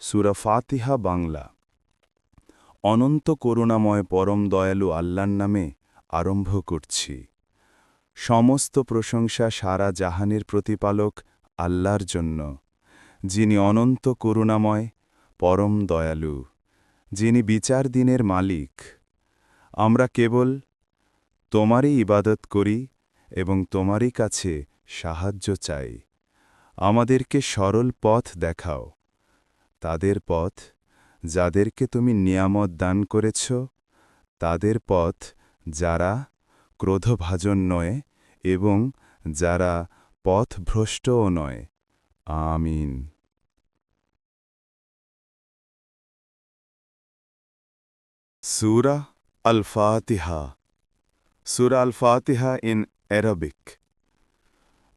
সুরা ফাতিহা বাংলা। অনন্ত করুণাময় পরম দয়ালু আল্লাহর নামে আরম্ভ করছি। সমস্ত প্রশংসা সারা জাহানের প্রতিপালক আল্লাহর জন্য, যিনি অনন্ত করুণাময়, পরম দয়ালু, যিনি বিচার দিনের মালিক। আমরা কেবল তোমারই ইবাদত করি এবং তোমারই কাছে সাহায্য চাই। আমাদেরকে সরল পথ দেখাও। তাদের পথ, যাদেরকে তুমি নিয়ামত দান করেছ, তাদের পথ, যারা ক্রোধভাজন নয় এবং যারা পথভ্রষ্টও নয়। আমিন। সুরা Al-Fatiha Surah Al-Fatiha in Arabic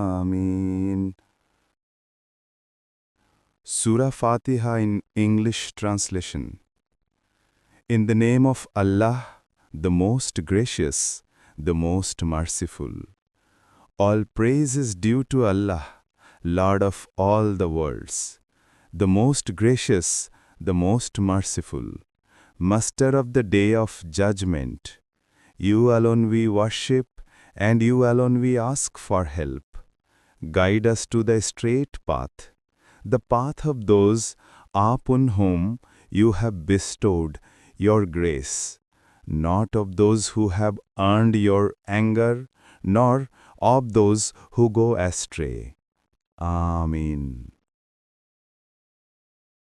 Ameen. Surah Fatiha in English translation. In the name of Allah, the most gracious, the most merciful. All praise is due to Allah, Lord of all the worlds, the most gracious, the most merciful, Master of the Day of Judgment. You alone we worship, and you alone we ask for help. Guide us to the straight path, the path of those upon whom you have bestowed your grace, not of those who have earned your anger, nor of those who go astray. Amin.